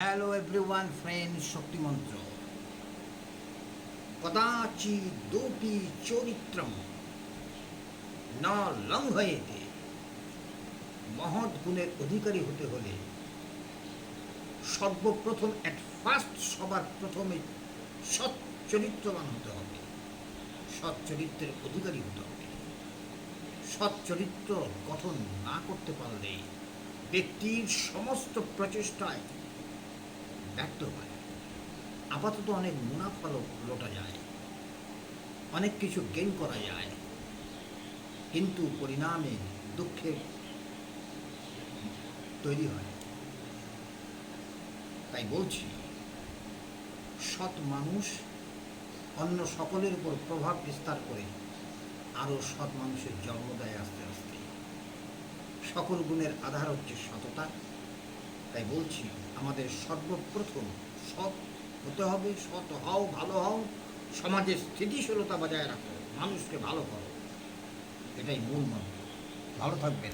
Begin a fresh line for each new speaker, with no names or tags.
Hello everyone friend শক্তিমন্ত্র কদাচি দোপি চরিত্রম ন লঙ্ঘয়েতে মহৎ গুণের অধিকারী হতে হলে সর্বপ্রথম অ্যাট ফার্স্ট সবার প্রথমে সৎ চরিত্রবান হতে হবে সৎ চরিত্রের অধিকারী হতে হবে সৎ চরিত্র গঠন না করতে পারলে ব্যক্তির সমস্ত প্রচেষ্টায় ব্যর্থ হয়। আপাতত অনেক মুনাফা লোটা যায়। অনেক কিছু গেইন করা যায়। কিন্তু পরিণামে দুঃখের তৈরি হয়। তাই বলছি, সৎ মানুষ অন্য সকলের উপর প্রভাব বিস্তার করে আরও সৎ মানুষের জন্ম দেয় আস্তে আস্তে। সকল গুণের আধার হচ্ছে সততা। তাই বলছি, আমাদের সর্বপ্রথম সৎ হতে হবে, সৎ হও, ভালো হও সমাজের স্থিতিশীলতা বজায় রাখো, মানুষকে ভালো করো। এটাই মূল মন্ত্র। ভালো থাকবেন।